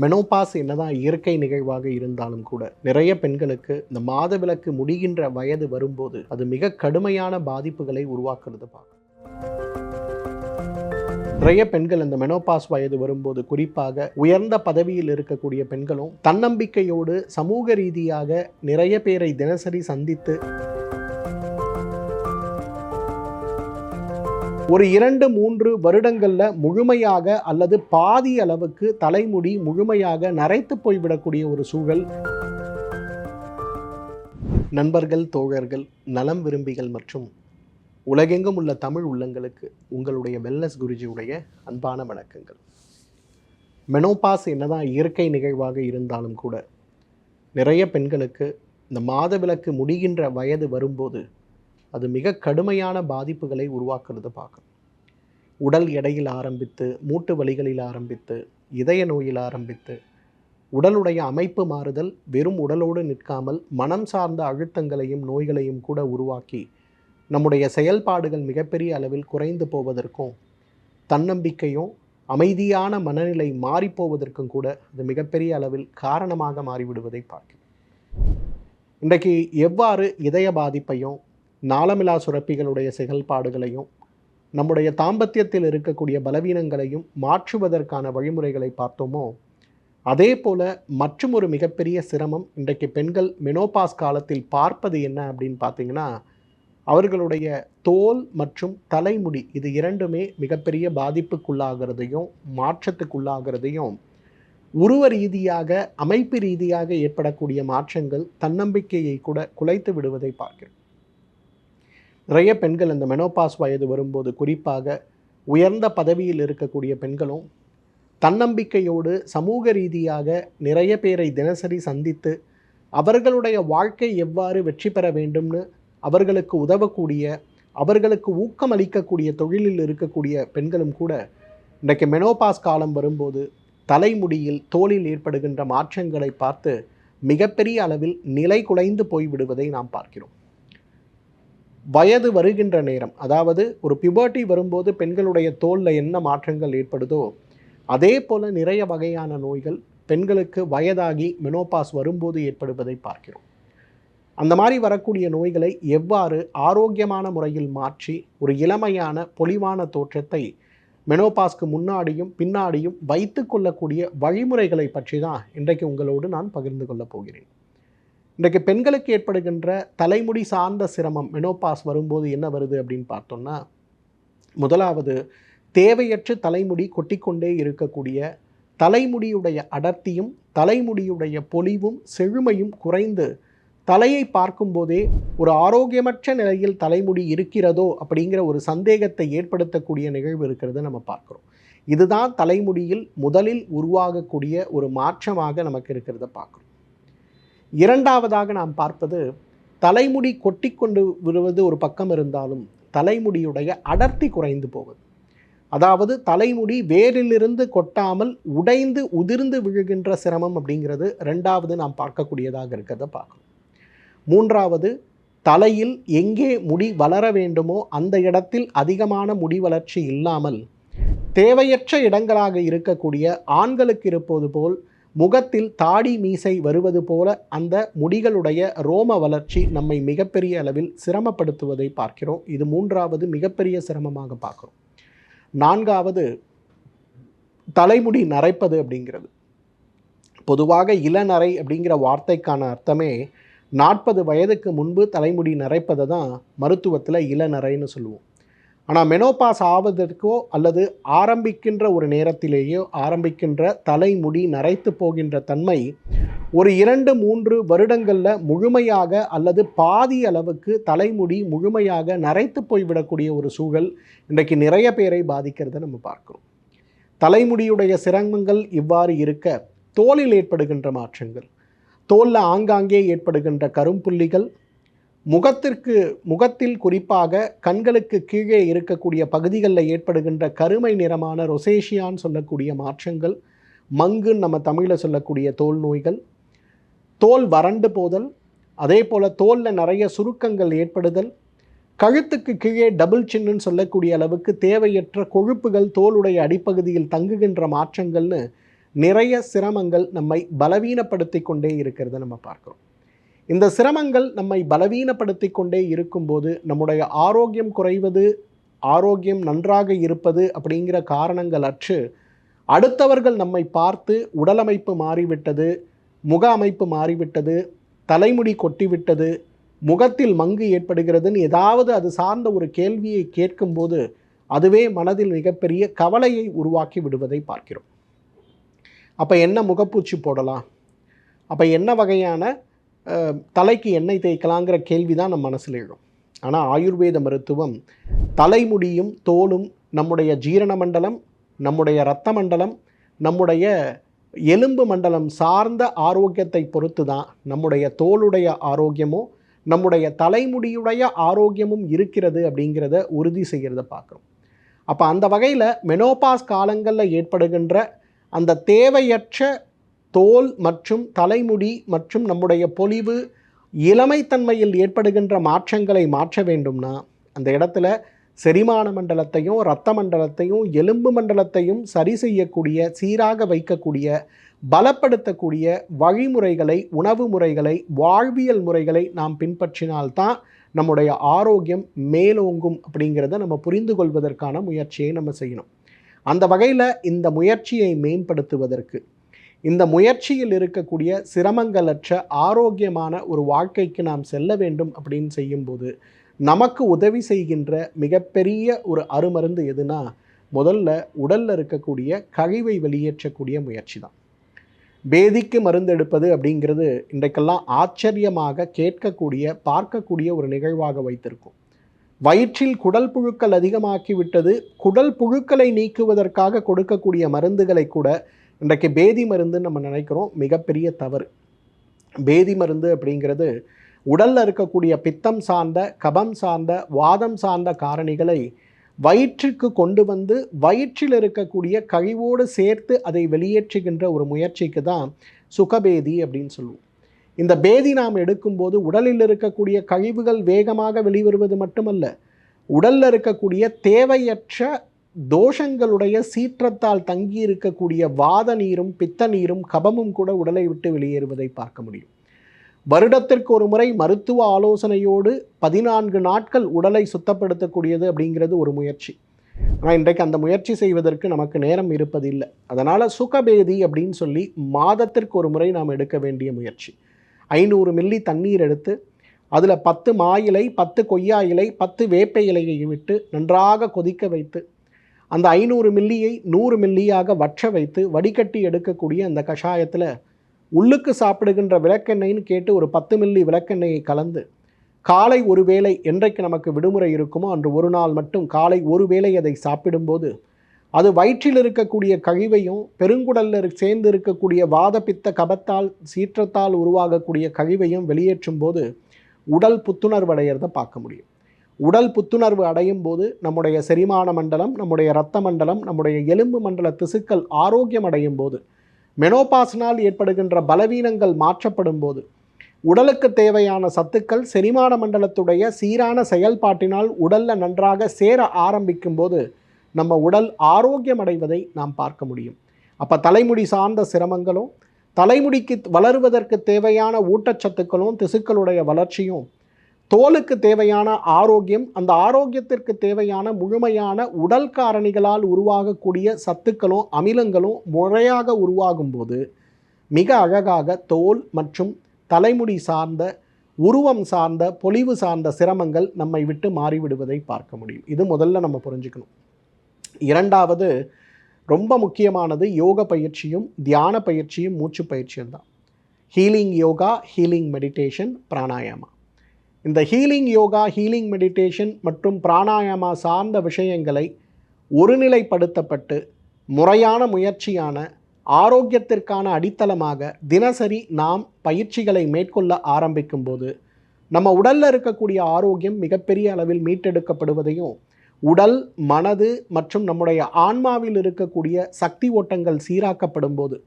Menopause என்னதான் இயற்கை நிகழ்வாக இருந்தாலும் கூட நிறைய பெண்களுக்கு இந்த மாதவிலக்கு முடிகின்ற வயது வரும்போது அது மிக கடுமையான பாதிப்புகளை உருவாக்குறது பார்க்கும் நிறைய பெண்கள் இந்த மெனோபாஸ் வயது வரும்போது குறிப்பாக உயர்ந்த பதவியில் இருக்கக்கூடிய பெண்களும் தன்னம்பிக்கையோடு சமூக ரீதியாக நிறைய பேரை தினசரி சந்தித்து ஒரு இரண்டு மூன்று வருடங்களில் முழுமையாக அல்லது பாதி அளவுக்கு தலைமுடி முழுமையாக நரைத்து போய்விடக்கூடிய ஒரு சூழல். நண்பர்கள் தோழர்கள் நலம் விரும்பிகள் மற்றும் உலகெங்கும் உள்ள தமிழ் உள்ளங்களுக்கு உங்களுடைய வெல்னஸ் குருஜியுடைய அன்பான வணக்கங்கள். மெனோபாஸ் என்னதான் இயற்கை நிகழ்வாக இருந்தாலும் கூட நிறைய பெண்களுக்கு இந்த மாதவிலக்கு முடிகின்ற வயது வரும்போது அது மிக கடுமையான பாதிப்புகளை உருவாக்குறது பார்க்கும் உடல் எடையில் ஆரம்பித்து மூட்டு வலிகளில் ஆரம்பித்து இதய நோயில் ஆரம்பித்து உடலுடைய அமைப்பு மாறுதல் வெறும் உடலோடு நிற்காமல் மனம் சார்ந்த அழுத்தங்களையும் நோய்களையும் கூட உருவாக்கி நம்முடைய செயல்பாடுகள் மிகப்பெரிய அளவில் குறைந்து போவதற்கும் தன்னம்பிக்கையும் அமைதியான மனநிலை மாறிப்போவதற்கும் கூட அது மிகப்பெரிய அளவில் காரணமாக மாறிவிடுவதை பார்க்கிறோம். இன்றைக்கு எவ்வாறு இதய பாதிப்பையும் நாளமிலா சுரப்பிகளுடைய செயல்பாடுகளையும் நம்முடைய தாம்பத்தியத்தில் இருக்கக்கூடிய பலவீனங்களையும் மாற்றுவதற்கான வழிமுறைகளை பார்த்தோமோ அதே போல மற்றும் ஒரு மிகப்பெரிய சிரமம் இன்றைக்கு பெண்கள் மெனோபாஸ் காலத்தில் பார்ப்பது என்ன அப்படின்னு பார்த்தீங்கன்னா அவர்களுடைய தோல் மற்றும் தலைமுடி இது இரண்டுமே மிகப்பெரிய பாதிப்புக்குள்ளாகிறதையும் மாற்றத்துக்குள்ளாகிறதையும் உருவ ரீதியாக அமைப்பு ரீதியாக ஏற்படக்கூடிய மாற்றங்கள் தன்னம்பிக்கையை கூட குலைத்து விடுவதை பார்க்கிறோம். நிறைய பெண்கள் இந்த மெனோபாஸ் வயது வரும்போது குறிப்பாக உயர்ந்த பதவியில் இருக்கக்கூடிய பெண்களும் தன்னம்பிக்கையோடு சமூக ரீதியாக நிறைய பேரை தினசரி சந்தித்து அவர்களுடைய வாழ்க்கை எவ்வாறு வெற்றி பெற வேண்டும்னு அவர்களுக்கு உதவக்கூடிய அவர்களுக்கு ஊக்கம் அளிக்கக்கூடிய தொழிலில் இருக்கக்கூடிய பெண்களும் கூட இன்றைக்கு மெனோபாஸ் காலம் வரும்போது தலைமுடியில் தோலில் ஏற்படுகின்ற மாற்றங்களை பார்த்து மிகப்பெரிய அளவில் நிலை குலைந்து போய்விடுவதை நாம் பார்க்கிறோம். வயது வருகின்ற நேரம் அதாவது ஒரு பிபர்ட்டி வரும்போது பெண்களுடைய தோலில் என்ன மாற்றங்கள் ஏற்படுதோ அதே போல் நிறைய வகையான நோய்கள் பெண்களுக்கு வயதாகி மெனோபாஸ் வரும்போது ஏற்படுவதை பார்க்கிறோம். அந்த மாதிரி வரக்கூடிய நோய்களை எவ்வாறு ஆரோக்கியமான முறையில் மாற்றி ஒரு இளமையான பொலிவான தோற்றத்தை மெனோபாஸ்க்கு முன்னாடியும் பின்னாடியும் வைத்து கொள்ளக்கூடிய வழிமுறைகளை பற்றி தான் இன்றைக்கு உங்களோடு நான் பகிர்ந்து கொள்ளப் போகிறேன். இன்றைக்கு பெண்களுக்கு ஏற்படுகின்ற தலைமுடி சார்ந்த சிரமம் மெனோபாஸ் வரும்போது என்ன வருது அப்படின்னு பார்த்தோம்னா முதலாவது தேவையற்ற தலைமுடி கொட்டிக்கொண்டே இருக்கக்கூடிய தலைமுடியுடைய அடர்த்தியும் தலைமுடியுடைய பொலிவும் செழுமையும் குறைந்து தலையை பார்க்கும்போதே ஒரு ஆரோக்கியமற்ற நிலையில் தலைமுடி இருக்கிறதோ அப்படிங்கிற ஒரு சந்தேகத்தை ஏற்படுத்தக்கூடிய நிகழ்வு இருக்கிறத நம்ம பார்க்குறோம். இதுதான் தலைமுடியில் முதலில் உருவாகக்கூடிய ஒரு மாற்றமாக நமக்கு இருக்கிறத பார்க்குறோம். இரண்டாவதாக நாம் பார்ப்பது தலைமுடி கொட்டிக்கொண்டு விடுவது ஒரு பக்கம் இருந்தாலும் தலைமுடியுடைய அடர்த்தி குறைந்து போவது அதாவது தலைமுடி வேரிலிருந்து கொட்டாமல் உடைந்து உதிர்ந்து விழுகின்ற சிரமம் அப்படிங்கிறது ரெண்டாவது நாம் பார்க்கக்கூடியதாக இருக்கிறத பார்க்கணும். மூன்றாவது தலையில் எங்கே முடி வளர வேண்டுமோ அந்த இடத்தில் அதிகமான முடி வளர்ச்சி இல்லாமல் தேவையற்ற இடங்களாக இருக்கக்கூடிய ஆண்களுக்கு இருப்பது போல் முகத்தில் தாடி மீசை வருவது போல அந்த முடிகளுடைய ரோம வளர்ச்சி நம்மை மிகப்பெரிய அளவில் சிரமப்படுத்துவதை பார்க்கிறோம். இது மூன்றாவது மிகப்பெரிய சிரமமாக பார்க்குறோம். நான்காவது தலைமுடி நரைப்பது அப்படிங்கிறது. பொதுவாக இளநரை அப்படிங்கிற வார்த்தைக்கான அர்த்தமே நாற்பது வயதுக்கு முன்பு தலைமுடி நரைப்பதை தான் மருத்துவத்தில் இளநரைன்னு சொல்லுவோம். ஆனால் மெனோபாஸ் ஆவதற்கோ அல்லது ஆரம்பிக்கின்ற ஒரு நேரத்திலேயோ ஆரம்பிக்கின்ற தலைமுடி நரைத்து போகின்ற தன்மை ஒரு இரண்டு மூன்று வருடங்களில் முழுமையாக அல்லது பாதி அளவுக்கு தலைமுடி முழுமையாக நரைத்து போய்விடக்கூடிய ஒரு சூழல் இன்றைக்கு நிறைய பேரை பாதிக்கிறத நம்ம பார்க்குறோம். தலைமுடியுடைய சிரமங்கள் இவ்வாறு இருக்க தோலில் ஏற்படுகின்ற மாற்றங்கள் தோலில் ஆங்காங்கே ஏற்படுகின்ற கரும்புள்ளிகள் முகத்திற்கு முகத்தில் குறிப்பாக கண்களுக்கு கீழே இருக்கக்கூடிய பகுதிகளில் ஏற்படுகின்ற கருமை நிறமான ரொசேஷியான்னு சொல்லக்கூடிய மாற்றங்கள் மங்குன்னு நம்ம தமிழில் சொல்லக்கூடிய தோல் நோய்கள் தோல் வறண்டு போதல் அதே போல் தோலில் நிறைய சுருக்கங்கள் ஏற்படுதல் கழுத்துக்கு கீழே டபுள் சின்னுன்னு சொல்லக்கூடிய அளவுக்கு தேவையற்ற கொழுப்புகள் தோலுடைய அடிப்பகுதியில் தங்குகின்ற மாற்றங்கள்னு நிறைய சிரமங்கள் நம்மை பலவீனப்படுத்தி கொண்டே இருக்கிறத நம்ம பார்க்குறோம். இந்த சிரமங்கள் நம்மை பலவீனப்படுத்தி கொண்டே இருக்கும்போது நம்முடைய ஆரோக்கியம் குறைவது ஆரோக்கியம் நன்றாக இருப்பது அப்படிங்கிற காரணங்கள் அற்று அடுத்தவர்கள் நம்மை பார்த்து உடலமைப்பு மாறிவிட்டது முக அமைப்பு மாறிவிட்டது தலைமுடி கொட்டிவிட்டது முகத்தில் மங்கு ஏற்படுகிறதுன்னு ஏதாவது அது சார்ந்த ஒரு கேள்வியை கேட்கும்போது அதுவே மனதில் மிகப்பெரிய கவலையை உருவாக்கி விடுவதை பார்க்கிறோம். அப்போ என்ன முகப்பூச்சி போடலாம்? அப்போ என்ன வகையான தலைக்கு எண்ணெய் தேய்க்கலாங்கிற கேள்வி தான் நம்ம மனசில் எழும். ஆனால் ஆயுர்வேத மருத்துவம் தலைமுடியும் தோலும் நம்முடைய ஜீரண மண்டலம் நம்முடைய இரத்த மண்டலம் நம்முடைய எலும்பு மண்டலம் சார்ந்த ஆரோக்கியத்தை பொறுத்து தான் நம்முடைய தோலுடைய ஆரோக்கியமும் நம்முடைய தலைமுடியுடைய ஆரோக்கியமும் இருக்கிறது அப்படிங்கிறத உறுதி செய்கிறத பார்க்குறோம். அப்போ அந்த வகையில் மெனோபாஸ் காலங்களில் ஏற்படுகின்ற அந்த தேவையற்ற தோல் மற்றும் தலைமுடி மற்றும் நம்முடைய பொலிவு இளமைத்தன்மையில் ஏற்படுகின்ற மாற்றங்களை மாற்ற வேண்டும்னா அந்த இடத்துல செரிமான மண்டலத்தையும் இரத்த மண்டலத்தையும் எலும்பு மண்டலத்தையும் சரி செய்யக்கூடிய சீராக வைக்கக்கூடிய பலப்படுத்தக்கூடிய வழிமுறைகளை உணவு முறைகளை வாழ்வியல் முறைகளை நாம் பின்பற்றினால்தான் நம்முடைய ஆரோக்கியம் மேலோங்கும் அப்படிங்கிறத நம்ம புரிந்து கொள்வதற்கான முயற்சியை நம்ம செய்யணும். அந்த வகையில் இந்த முயற்சியை மேம்படுத்துவதற்கு இந்த முயற்சியில் இருக்கக்கூடிய சிரமங்களற்ற ஆரோக்கியமான ஒரு வாழ்க்கைக்கு நாம் செல்ல வேண்டும் அப்படின்னு செய்யும்போது நமக்கு உதவி செய்கின்ற மிகப்பெரிய ஒரு அருமருந்து எதுனா முதல்ல உடலில் இருக்கக்கூடிய கழிவை வெளியேற்றக்கூடிய முயற்சி தான் பேதிக்கு மருந்து எடுப்பது அப்படிங்கிறது இன்றைக்கெல்லாம் ஆச்சரியமாக கேட்கக்கூடிய பார்க்கக்கூடிய ஒரு நிகழ்வாக வைத்திருக்கும். வயிற்றில் குடல் புழுக்கள் அதிகமாக்கிவிட்டது குடல் புழுக்களை நீக்குவதற்காக கொடுக்கக்கூடிய மருந்துகளை கூட இன்றைக்கு பேதி மருந்துன்னு நம்ம நினைக்கிறோம் மிகப்பெரிய தவறு. பேதி மருந்து அப்படிங்கிறது உடலில் இருக்கக்கூடிய பித்தம் சார்ந்த கபம் சார்ந்த வாதம் சார்ந்த காரணிகளை வயிற்றுக்கு கொண்டு வந்து வயிற்றில் இருக்கக்கூடிய கழிவோடு சேர்த்து அதை வெளியேற்றுகின்ற ஒரு முயற்சிக்கு தான் சுகபேதி அப்படின்னு சொல்லுவோம். இந்த பேதி நாம் எடுக்கும்போது உடலில் இருக்கக்கூடிய கழிவுகள் வேகமாக வெளிவருவது மட்டுமல்ல உடலில் இருக்கக்கூடிய தேவையற்ற தோஷங்களுடைய சீற்றத்தால் தங்கி இருக்கக்கூடிய வாத நீரும் பித்த நீரும் கபமும் கூட உடலை விட்டு வெளியேறுவதை பார்க்க முடியும். வருடத்திற்கு ஒரு முறை மருத்துவ ஆலோசனையோடு பதினான்கு நாட்கள் உடலை சுத்தப்படுத்தக்கூடியது அப்படிங்கிறது ஒரு முயற்சி. ஆனால் இன்றைக்கு அந்த முயற்சி செய்வதற்கு நமக்கு நேரம் இருப்பதில்லை. அதனால் சுகபேதி அப்படின்னு சொல்லி மாதத்திற்கு ஒரு முறை நாம் எடுக்க வேண்டிய முயற்சி. ஐநூறு மில்லி தண்ணீர் எடுத்து அதில் பத்து மா இலை பத்து கொய்யா இலை பத்து வேப்ப இலையை விட்டு நன்றாக கொதிக்க வைத்து அந்த ஐநூறு மில்லியை நூறு மில்லியாக வற்ற வைத்து வடிகட்டி எடுக்கக்கூடிய அந்த கஷாயத்தில் உள்ளுக்கு சாப்பிடுகின்ற விளக்கெண்ணெய்னு கேட்டு ஒரு பத்து மில்லி விளக்கெண்ணெயை கலந்து காலை ஒரு வேளை என்றைக்கு நமக்கு விடுமுறை இருக்குமோ அன்று ஒரு நாள் மட்டும் காலை ஒரு வேளை அதை சாப்பிடும்போது அது வயிற்றில் இருக்கக்கூடிய கழிவையும் பெருங்குடலில் சேர்ந்து இருக்கக்கூடிய வாதப்பித்த கபத்தால் சீற்றத்தால் உருவாகக்கூடிய கழிவையும் வெளியேற்றும் போது உடல் புத்துணர்வடைகிறத பார்க்க முடியும். உடல் புத்துணர்வு அடையும் போது நம்முடைய செரிமான மண்டலம் நம்முடைய இரத்த மண்டலம் நம்முடைய எலும்பு மண்டல திசுக்கள் ஆரோக்கியம் அடையும் போது மெனோபாஸ்னால் ஏற்படுகின்ற பலவீனங்கள் மாற்றப்படும் போது உடலுக்கு தேவையான சத்துக்கள் செரிமான மண்டலத்துடைய சீரான செயல்பாட்டினால் உடலில் நன்றாக சேர ஆரம்பிக்கும் போது நம்ம உடல் ஆரோக்கியம் அடைவதை நாம் பார்க்க முடியும். அப்போ தலைமுடி சார்ந்த சிரமங்களும் தலைமுடிக்கு வளருவதற்கு தேவையான ஊட்டச்சத்துக்களும் திசுக்களுடைய வளர்ச்சியும் தோலுக்கு தேவையான ஆரோக்கியம் அந்த ஆரோக்கியத்திற்கு தேவையான முழுமையான உடல் காரணிகளால் உருவாகக்கூடிய சத்துக்களும் அமிலங்களும் முறையாக உருவாகும் போது மிக அழகாக தோல் மற்றும் தலைமுடி சார்ந்த உருவம் சார்ந்த பொலிவு சார்ந்த சிரமங்கள் நம்மை விட்டு மாறிவிடுவதை பார்க்க முடியும். இது முதல்ல நம்ம புரிஞ்சுக்கணும். இரண்டாவது ரொம்ப முக்கியமானது யோக பயிற்சியும் தியான பயிற்சியும் மூச்சு பயிற்சியும் தான். Healing yoga healing meditation pranayama இந்த ஹீலிங் யோகா ஹீலிங் மெடிடேஷன் மற்றும் பிராணாயாமா சார்ந்த விஷயங்களை ஒருநிலைப்படுத்தப்பட்டு முறையான முயற்சியான ஆரோக்கியத்திற்கான அடித்தளமாக தினசரி நாம் பயிற்சிகளை மேற்கொள்ள ஆரம்பிக்கும்போது நம்ம உடலில் இருக்கக்கூடிய ஆரோக்கியம் மிகப்பெரிய அளவில் மீட்டெடுக்கப்படுவதையும் உடல் மனது மற்றும் நம்முடைய ஆன்மாவில் இருக்கக்கூடிய சக்தி ஓட்டங்கள் சீராக்கப்படும் போது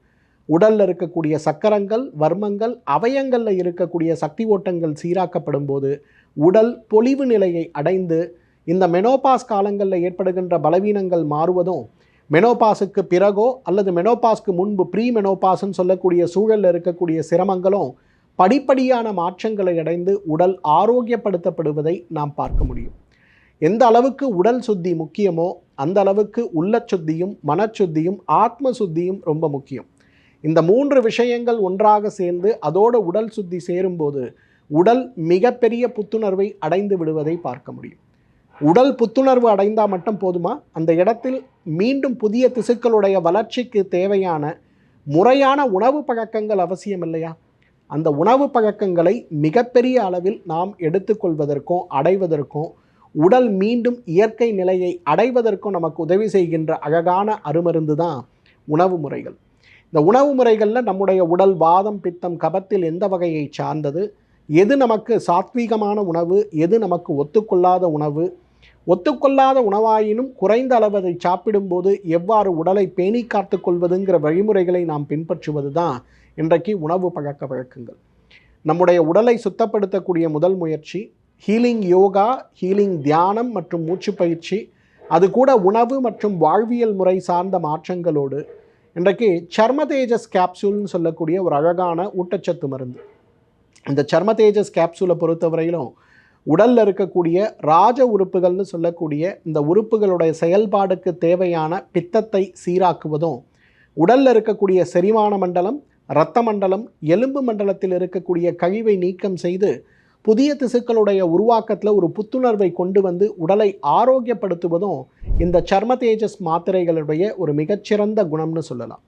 உடலில் இருக்கக்கூடிய சக்கரங்கள் வர்மங்கள் அவயங்களில் இருக்கக்கூடிய சக்தி ஓட்டங்கள் சீராக்கப்படும் போது உடல் பொலிவு நிலையை அடைந்து இந்த மெனோபாஸ் காலங்களில் ஏற்படுகின்ற பலவீனங்கள் மாறுவதும் மெனோபாஸுக்கு பிறகோ அல்லது மெனோபாஸ்க்கு முன்பு ப்ரீ மெனோபாஸ்ன்னு சொல்லக்கூடிய சூழலில் இருக்கக்கூடிய சிரமங்களும் படிப்படியான மாற்றங்களை அடைந்து உடல் ஆரோக்கியப்படுத்தப்படுவதை நாம் பார்க்க முடியும். எந்த அளவுக்கு உடல் சுத்தி முக்கியமோ அந்த அளவுக்கு உள்ள சுத்தியும் மனச்சுத்தியும் ஆத்ம சுத்தியும் ரொம்ப முக்கியம். இந்த மூன்று விஷயங்கள் ஒன்றாக சேர்ந்து அதோட உடல் சுத்தி சேரும்போது உடல் மிகப்பெரிய புத்துணர்வை அடைந்து விடுவதை பார்க்க முடியும். உடல் புத்துணர்வு அடைந்தால் மட்டும் போதுமா? அந்த இடத்தில் மீண்டும் புதிய திசுக்களுடைய வளர்ச்சிக்கு தேவையான முறையான உணவு பழக்கங்கள் அவசியம் இல்லையா? அந்த உணவு பழக்கங்களை மிகப்பெரிய அளவில் நாம் எடுத்துக்கொள்வதற்கும் அடைவதற்கும் உடல் மீண்டும் இயற்கை நிலையை அடைவதற்கும் நமக்கு உதவி செய்கின்ற அழகான அருமருந்து தான் உணவு முறைகள். இந்த உணவு முறைகளில் நம்முடைய உடல் வாதம் பித்தம் கபத்தில் எந்த வகையை சார்ந்தது? எது நமக்கு சாத்வீகமான உணவு? எது நமக்கு ஒத்துக்கொள்ளாத உணவு? ஒத்துக்கொள்ளாத உணவாயினும் குறைந்த அளவு அதை சாப்பிடும்போது எவ்வாறு உடலை பேணி காத்து கொள்வதுங்கிற வழிமுறைகளை நாம் பின்பற்றுவது தான் இன்றைக்கு உணவு பழக்க வழக்கங்கள். நம்முடைய உடலை சுத்தப்படுத்தக்கூடிய முதல் முயற்சி ஹீலிங் யோகா ஹீலிங் தியானம் மற்றும் மூச்சு பயிற்சி அது கூட உணவு மற்றும் வாழ்வியல் முறை சார்ந்த மாற்றங்களோடு. இன்றைக்கு சர்ம தேஜஸ் கேப்சூல்னு சொல்லக்கூடிய ஒரு அழகான ஊட்டச்சத்து மருந்து. இந்த சர்ம தேஜஸ் கேப்சூலை பொறுத்தவரையிலும் உடலில் இருக்கக்கூடிய ராஜ உறுப்புகள்னு சொல்லக்கூடிய இந்த உறுப்புகளுடைய செயல்பாடுக்கு தேவையான பித்தத்தை சீராக்குவதும் உடலில் இருக்கக்கூடிய செரிமான மண்டலம் இரத்த மண்டலம் எலும்பு மண்டலத்தில் இருக்கக்கூடிய கழிவை நீக்கம் செய்து புதிய திசுக்களுடைய உருவாக்கத்தில் ஒரு புத்துணர்வை கொண்டு வந்து உடலை ஆரோக்கியப்படுத்துவதும் இந்த சர்ம தேஜஸ் மாத்திரைகளுடைய ஒரு மிகச்சிறந்த குணம்னு சொல்லலாம்.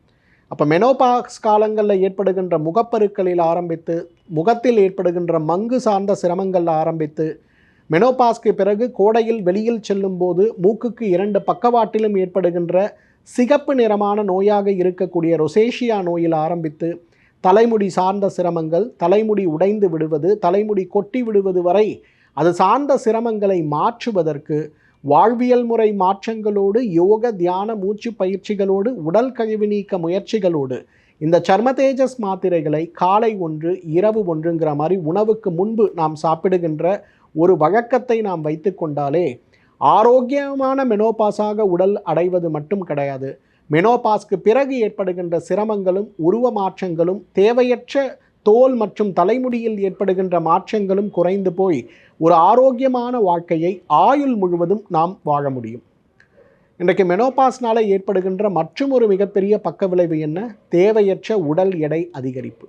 அப்போ மெனோபாக்ஸ் காலங்களில் ஏற்படுகின்ற முகப்பருக்களில் ஆரம்பித்து முகத்தில் ஏற்படுகின்ற மங்கு சார்ந்த சிரமங்களில் ஆரம்பித்து மெனோபாஸ்க்கு பிறகு கோடையில் வெளியில் செல்லும்போது மூக்குக்கு இரண்டு பக்கவாட்டிலும் ஏற்படுகின்ற சிகப்பு நிறமான நோயாக இருக்கக்கூடிய ரொசேஷியா நோயில் ஆரம்பித்து தலைமுடி சார்ந்த சிரமங்கள் தலைமுடி உடைந்து விடுவது தலைமுடி கொட்டி விடுவது வரை அது சார்ந்த சிரமங்களை மாற்றுவதற்கு வாழ்வியல் முறை மாற்றங்களோடு யோக தியான மூச்சு பயிற்சிகளோடு உடல் கழிவு நீக்க முயற்சிகளோடு இந்த சர்ம தேஜஸ் மாத்திரைகளை காலை ஒன்று இரவு ஒன்றுங்கிற மாதிரி உணவுக்கு முன்பு நாம் சாப்பிடுகின்ற ஒரு வழக்கத்தை நாம் வைத்து கொண்டாலே ஆரோக்கியமான மெனோபாஸாக உடல் அடைவது மட்டும் கிடையாது. மெனோபாஸ்க்கு பிறகு ஏற்படுகின்ற சிரமங்களும் உருவ மாற்றங்களும் தேவையற்ற தோல் மற்றும் தலைமுடியில் ஏற்படுகின்ற மாற்றங்களும் குறைந்து போய் ஒரு ஆரோக்கியமான வாழ்க்கையை ஆயுள் முழுவதும் நாம் வாழ முடியும். இன்றைக்கு மெனோபாஸ்னால ஏற்படுகின்ற மற்றும் ஒரு மிகப்பெரிய பக்க விளைவு என்ன? தேவையற்ற உடல் எடை அதிகரிப்பு.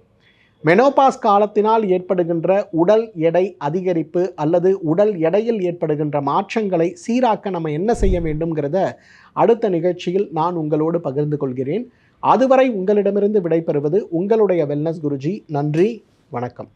மெனோபாஸ் காலத்தினால் ஏற்படுகின்ற உடல் எடை அதிகரிப்பு அல்லது உடல் எடையில் ஏற்படுகின்ற மாற்றங்களை சீராக்க நம்ம என்ன செய்ய வேண்டும்ங்கிறத அடுத்த நிகழ்ச்சியில் நான் உங்களோடு பகிர்ந்து கொள்கிறேன். அதுவரை உங்களிடமிருந்து விடைபெறுவது உங்களுடைய வெல்னஸ் குருஜி. நன்றி. வணக்கம்.